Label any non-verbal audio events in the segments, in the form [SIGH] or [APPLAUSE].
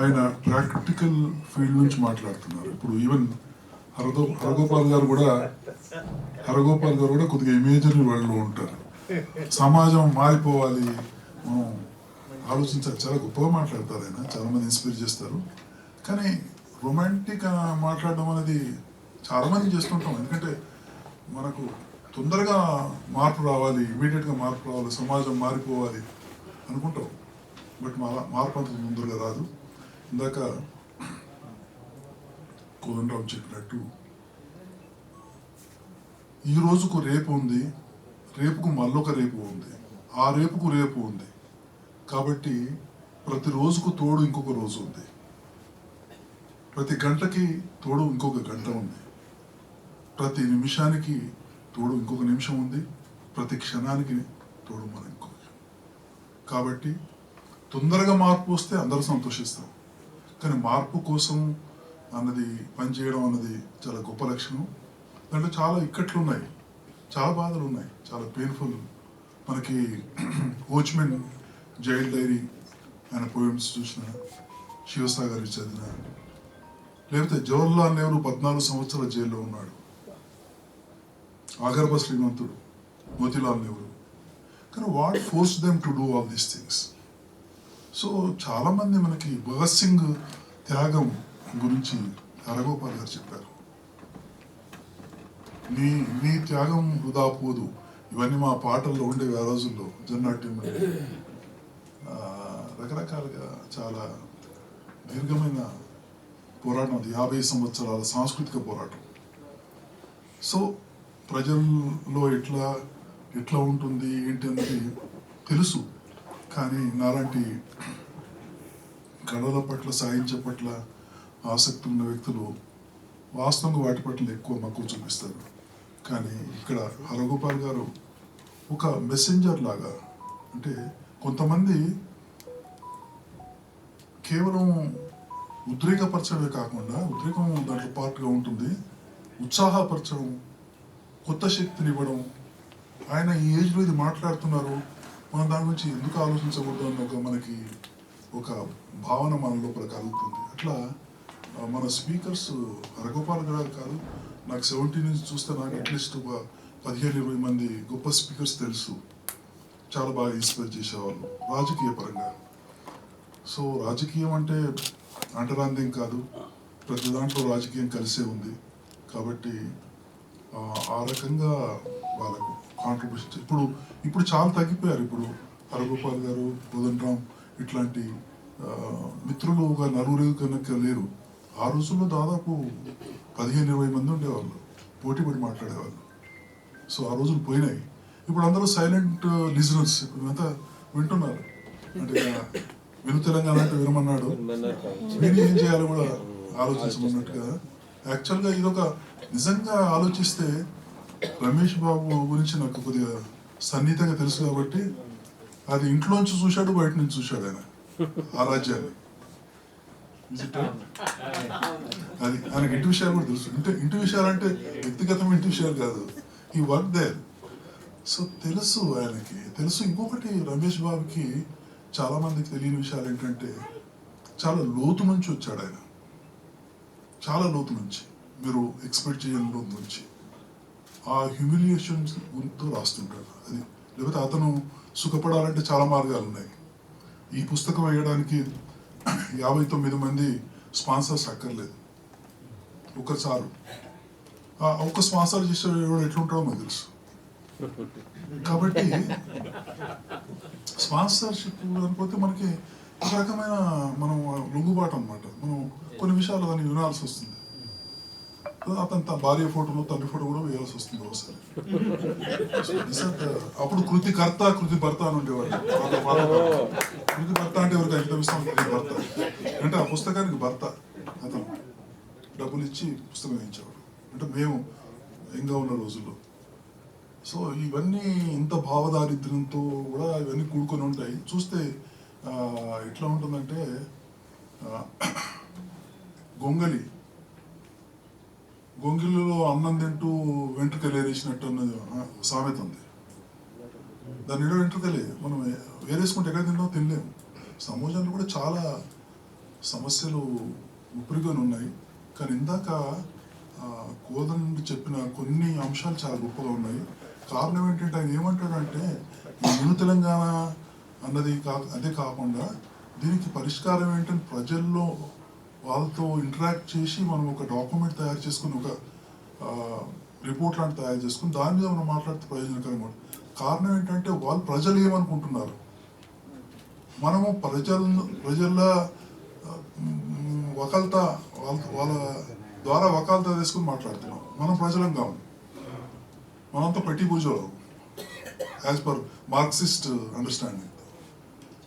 ఆయన practical field నుంచి మాట్లాడుతున్నారు. ఇప్పుడు ఈవెన్ హరదో హరగోపాల్ గారు కూడా హరగోపాల్ గారు కూడా కొద్దిగా ఇమేజరీ వరల్డ్లో ఉంటారు. సమాజం మారిపోవాలి. మనం ఆలోచించాలి. చాలా గొప్పగా మాట్లాడతారు ఆయన. చాలామంది ఇన్స్పైర్ చేస్తారు. కానీ రొమాంటిక్ మాట్లాడడం అనేది చాలామంది చేస్తుంటాం. ఎందుకంటే మనకు తొందరగా మార్పు రావాలి ఇమీడియట్గా మార్పు రావాలి సమాజం మారిపోవాలి అనుకుంటాం. బట్ మా మార్పు అంత తొందరగా రాదు. ఇందాక కోదండరావు చెప్పినట్టు ఈ రోజుకు రేపు ఉంది రేపుకు మళ్ళొక రేపు ఉంది ఆ రేపుకు రేపు ఉంది. కాబట్టి ప్రతి రోజుకు తోడు ఇంకొక రోజు ఉంది. ప్రతి గంటకి తోడు ఇంకొక గంట ఉంది. ప్రతి నిమిషానికి తోడు ఇంకొక నిమిషం ఉంది. ప్రతి క్షణానికి తోడు మనం ఇంకొక కాబట్టి తొందరగా మార్పు వస్తే అందరూ సంతోషిస్తాం కానీ మార్పు కోసం అన్నది పనిచేయడం అన్నది చాలా గొప్ప లక్షణం. దాంట్లో చాలా ఇక్కట్లు ఉన్నాయి. చాలా బాధలు ఉన్నాయి. చాలా పెయిన్ఫుల్ మనకి వాచ్మెన్ జైల్ డైరీ ఆయన పోయిమ్స్ చూసిన శివసాగర్ చదివిన లేకపోతే జవహర్లాల్ నెహ్రూ పద్నాలుగు సంవత్సరాల జైల్లో ఉన్నాడు. ఆగర్భ శ్రీమంతుడు మోతిలాల్ నెహ్రూ. కానీ what force them to do all these things so చాలా మంది మనకి భగత్ సింగ్ త్యాగం గురించి హరగోపాల్ గారు చెప్పారు. నీ నీ త్యాగం వృధా పోదు. ఇవన్నీ మా పాటల్లో ఉండేవి ఆ రోజుల్లో జన్నాట్యం రకరకాలుగా చాలా దీర్ఘమైన పోరాటం అది యాభై సంవత్సరాల సాంస్కృతిక పోరాటం. సో ప్రజల్లో ఎట్లా ఎట్లా ఉంటుంది ఏంటి అన్నది తెలుసు. కానీ నాలాంటి కళల పట్ల సాహిత్య పట్ల ఆసక్తి ఉన్న వ్యక్తులు వాస్తవంగా వాటి పట్ల ఎక్కువ మక్కువ చూపిస్తారు కానీ ఇక్కడ హరగోపాల్ గారు ఒక మెసెంజర్ లాగా అంటే కొంతమంది కేవలం ఉద్రేకపరచడమే కాకుండా ఉద్రేకం దాంట్లో పార్ట్గా ఉంటుంది ఉత్సాహపరచడం కొత్త శక్తిని ఇవ్వడం ఆయన ఈ ఏజ్లో ఇది మాట్లాడుతున్నారు మనం దాని గురించి ఎందుకు ఆలోచించకూడదు అన్న ఒక మనకి ఒక భావన మన లోపల కలుగుతుంది అట్లా మన స్పీకర్స్ హరగోపాల్ గారు కాదు నాకు సెవెంటీ నుంచి చూస్తే నాకు అట్లీస్ట్ ఒక పదిహేను ఇరవై మంది గొప్ప స్పీకర్స్ తెలుసు. చాలా బాగా ఇన్స్పైర్ చేసేవాళ్ళు రాజకీయ పరంగా. సో రాజకీయం అంటే అంటరాందేం కాదు. ప్రతి దాంట్లో రాజకీయం కలిసే ఉంది. కాబట్టి ఆ రకంగా వాళ్ళకు కాంట్రిబ్యూషన్ ఇప్పుడు ఇప్పుడు చాలా తగ్గిపోయారు. ఇప్పుడు హరగోపాల్ గారు కోదండరామ్ ఇట్లాంటి మిత్రులు మిత్రులుగా నలుగురు కనుక లేరు. ఆ రోజుల్లో దాదాపు పదిహేను ఇరవై మంది ఉండేవాళ్ళు. పోటీ పడి మాట్లాడేవాళ్ళు. సో ఆ రోజులు పోయినాయి. ఇప్పుడు అందరూ సైలెంట్ లిజనర్స్. అంతా వింటున్నారు. అంటే విను తెలంగాణ అంటే వినమన్నాడు. మీరు ఏం చేయాలో కూడా ఆలోచించమన్నట్టుగా. యాక్చువల్గా ఇదొక నిజంగా ఆలోచిస్తే రమేష్ బాబు గురించి నాకు కొద్దిగా సన్నిహితంగా తెలుసు కాబట్టి అది ఇంట్లోంచి చూశాడు బయట నుంచి చూశాడు ఆయన ఆ రాజ్యాన్ని. అది ఆయనకి ఇంటి విషయాలు కూడా తెలుసు. ఇంటి ఇంటి విషయాలు అంటే వ్యక్తిగతమైన ఇంటి విషయాలు కాదు. ఈ వర్క్ దేర్ సో తెలుసు ఆయనకి. తెలుసు ఇంకొకటి రమేష్ బాబుకి చాలా మందికి తెలియని విషయాలు ఏంటంటే చాలా లోతు నుంచి వచ్చాడు ఆయన. చాలా లోతు నుంచి మీరు ఎక్స్పెక్ట్ చేయని లోతు నుంచి ఆ హ్యూమిలియేషన్ గురితో రాస్తుంటాడు. అది లేకపోతే అతను సుఖపడాలంటే చాలా మార్గాలు ఉన్నాయి. ఈ పుస్తకం వేయడానికి యాభై తొమ్మిది మంది స్పాన్సర్స్ అక్కర్లేదు. ఒక ఒక్క స్పాన్సర్ చేసేవాడు ఎట్లుంటాడో మాకు తెలుసు. కాబట్టి స్పాన్సర్షిప్ లేకపోతే మనకి ఒక రకమైన మనం లొంగుబాటు అనమాట మనం కొన్ని విషయాలు దాన్ని వినాల్సి వస్తుంది. అతను తన భార్య ఫోటోలు తల్లి ఫోటో కూడా వేయాల్సి వస్తుంది ఒకసారి. అప్పుడు కృతి కర్త కృతి భర్త అని ఉండేవాడు కృతి భర్త అంటే ఎవరికి అంకితం ఇస్తాం కృతి భర్త. అంటే ఆ పుస్తకానికి భర్త అతను డబ్బులు ఇచ్చి పుస్తకం వేయించేవాడు. అంటే మేము యంగా ఉన్న రోజుల్లో. సో ఇవన్నీ ఇంత భావదారిద్ర్యంతో కూడా ఇవన్నీ కూడుకొని ఉంటాయి. చూస్తే ఎట్లా ఉంటుందంటే గొంగలి గొంగిళ్ళలో అన్నం తింటూ వెంట్రుకలేరేసినట్టు అన్నది సామెత ఉంది. దాని నిండా వెంట్రుకలే మనం వేరేసుకుంటే ఎక్కడ తింటామో తినలేము. సమాజంలో కూడా చాలా సమస్యలు ఉప్పురిగానే ఉన్నాయి. కానీ ఇందాక ఆ, చెప్పిన కొన్ని అంశాలు చాలా గొప్పగా ఉన్నాయి. కారణం ఏంటంటే ఆయన ఏమంటాడంటే ఈ తెలంగాణ అన్నది కా అదే కాకుండా దీనికి పరిష్కారం ఏంటంటే ప్రజల్లో వాళ్ళతో ఇంటరాక్ట్ చేసి మనం ఒక డాక్యుమెంట్ తయారు చేసుకుని ఒక రిపోర్ట్ లాంటి తయారు చేసుకుని దాని మీద మనం మాట్లాడితే ప్రయోజనకరంగా కారణం ఏంటంటే వాళ్ళు ప్రజలు ఏమనుకుంటున్నారు? మనము ప్రజల ప్రజల వకల్త వాళ్ళ వాళ్ళ ద్వారా వకాలత తీసుకుని మాట్లాడుతున్నాం. మనం ప్రజలం కాము. మనంతా పెట్టి పూజలు as per Marxist understanding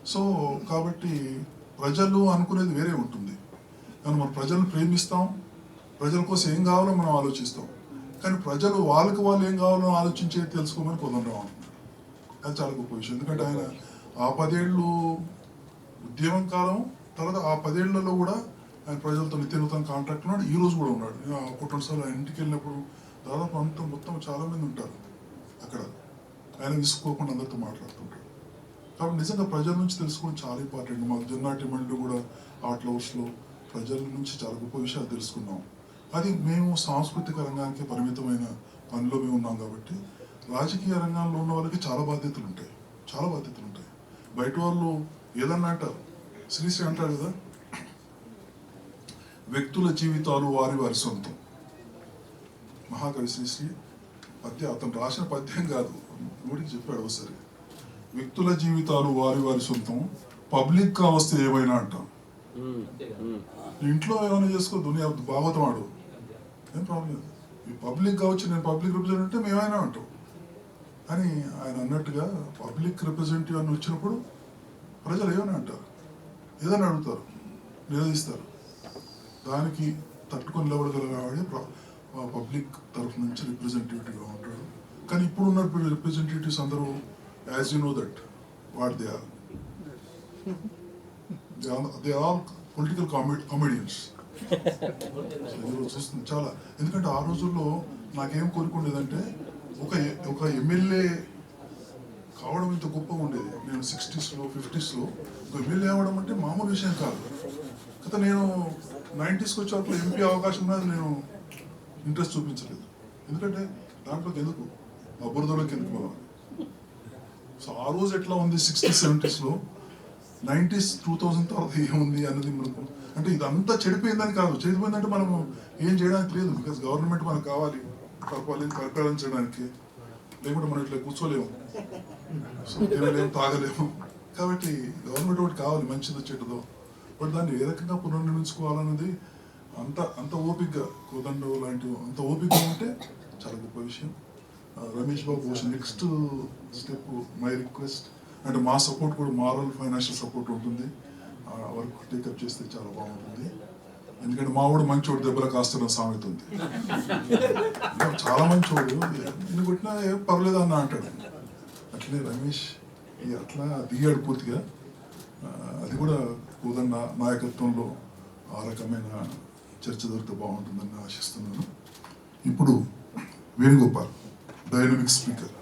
so కాబట్టి ప్రజలు అనుకునేది వేరే ఉంటుంది. కానీ మనం ప్రజలను ప్రేమిస్తాం. ప్రజల కోసం ఏం కావాలో మనం ఆలోచిస్తాం. కానీ ప్రజలు వాళ్ళకి వాళ్ళు ఏం కావాలో ఆలోచించేది తెలుసుకోమని పొందడం అది చాలా గొప్ప విషయం. ఎందుకంటే ఆయన ఆ పదేళ్ళు ఉద్యమం కాలం తర్వాత ఆ పదేళ్ళలో కూడా ఆయన ప్రజలతో నిత్యనూతన కాంట్రాక్ట్ ఉన్నాడు. ఈ రోజు కూడా ఉన్నాడు. నేను ఆ సార్లు ఆయన ఇంటికి వెళ్ళినప్పుడు దాదాపు అంత మొత్తం చాలా మంది ఉంటారు అక్కడ. ఆయన విసుకోకుండా అందరితో మాట్లాడుతుంటాడు. కాబట్టి నిజంగా ప్రజల నుంచి తెలుసుకోవడం చాలా ఇంపార్టెంట్. మాకు జన్నాటి మండలి కూడా ఆర్ట్ లవర్స్లో ప్రజల నుంచి చాలా గొప్ప విషయాలు తెలుసుకున్నాం. అది మేము సాంస్కృతిక రంగానికి పరిమితమైన పనిలో మేము ఉన్నాం కాబట్టి రాజకీయ రంగంలో ఉన్న వాళ్ళకి చాలా బాధ్యతలు ఉంటాయి. చాలా బాధ్యతలు ఉంటాయి. బయట వాళ్ళు ఏదన్నా అంటారు? శ్రీశ్రీ అంటారు కదా? వ్యక్తుల జీవితాలు వారి వారి సొంతం. మహాకవి శ్రీశ్రీ పద్య అతను రాసిన పద్యం కాదు. నోటికి చెప్పాడు ఒకసారి. వ్యక్తుల జీవితాలు వారి వారి సొంతం. పబ్లిక్ కావస్తే ఏమైనా అంటాం? ఇంట్లో ఏమైనా చేసుకో దునియా భాగవతం ఆడు ఏం ప్రాబ్లం లేదు. ఈ పబ్లిక్ కావచ్చు నేను పబ్లిక్ రిప్రజెంట్ అంటే మేమైనా అంటాం. అని ఆయన అన్నట్టుగా పబ్లిక్ రిప్రజెంటేటివ్ అని వచ్చినప్పుడు ప్రజలు ఏమైనా అంటారు? ఏదైనా అడుగుతారు నిలదీస్తారు. దానికి తట్టుకొని లేవడగలవాడే పబ్లిక్ తరఫు నుంచి రిప్రజెంటేటివ్గా ఉంటాడు. కానీ ఇప్పుడున్న రిప్రజెంటేటివ్స్ అందరూ as you know that what they are they all political comedy comedians చూస్తుంది చాలా. ఎందుకంటే ఆ రోజుల్లో నాకేం కోరుకుండేదంటే ఒక ఒక ఎమ్మెల్యే కావడం ఇంత గొప్పగా ఉండేది. నేను సిక్స్టీస్లో ఫిఫ్టీస్లో ఒక ఎమ్మెల్యే అవ్వడం అంటే మామూలు విషయం కాదు. కదా నేను నైంటీస్కి వచ్చేటప్పుడు ఎంపీ అవకాశం ఉన్నది నేను ఇంట్రెస్ట్ చూపించలేదు. ఎందుకంటే దాంట్లోకి ఎందుకు? మా బురదలోకి ఎందుకు సో ఆ రోజు ఎట్లా ఉంది సిక్స్టీ సెవెంటీస్లో? నైంటీస్ టూ థౌజండ్ తర్వాత ఏముంది అన్నది మనకు అంటే ఇదంతా చెడిపోయిందని కాదు. చెడిపోయిందంటే మనం ఏం చేయడానికి లేదు. బికాస్ గవర్నమెంట్ మనకు కావాలి. పరిపాలన పరిపాలించడానికి. లేకుంటే మనం ఇట్లా కూర్చోలేము. సో తినలేము తాగలేము. కాబట్టి గవర్నమెంట్ ఒకటి కావాలి. మంచిదో చెడ్డదో. బట్ దాన్ని ఏ రకంగా పునర్నిర్మించుకోవాలన్నది అంత అంత ఓపికగా కోదండ లాంటి అంత ఓపికగా ఉంటే చాలా గొప్ప విషయం. Uh, Ramesh Babu next step my request అంటే మా సపోర్ట్ కూడా మారల్ ఫైనాన్షియల్ సపోర్ట్ ఉంటుంది. వర్క్ టేకప్ చేస్తే చాలా బాగుంటుంది. ఎందుకంటే మా వాడు మంచోడు దెబ్బల కాస్తున్న సామెత ఉంది. [LAUGHS] చాలా మంచోడు. నేను కొట్టినా ఏం పర్లేదు అన్న అంటాడు. అట్లే రమేష్ అట్లా దిగాడు పూర్తిగా. అది కూడా కోదన్న నాయకత్వంలో ఆ రకమైన చర్చ దొరికితే బాగుంటుందని ఆశిస్తున్నాను. ఇప్పుడు వేణుగోపాల్ డైనమిక్ స్పీకర్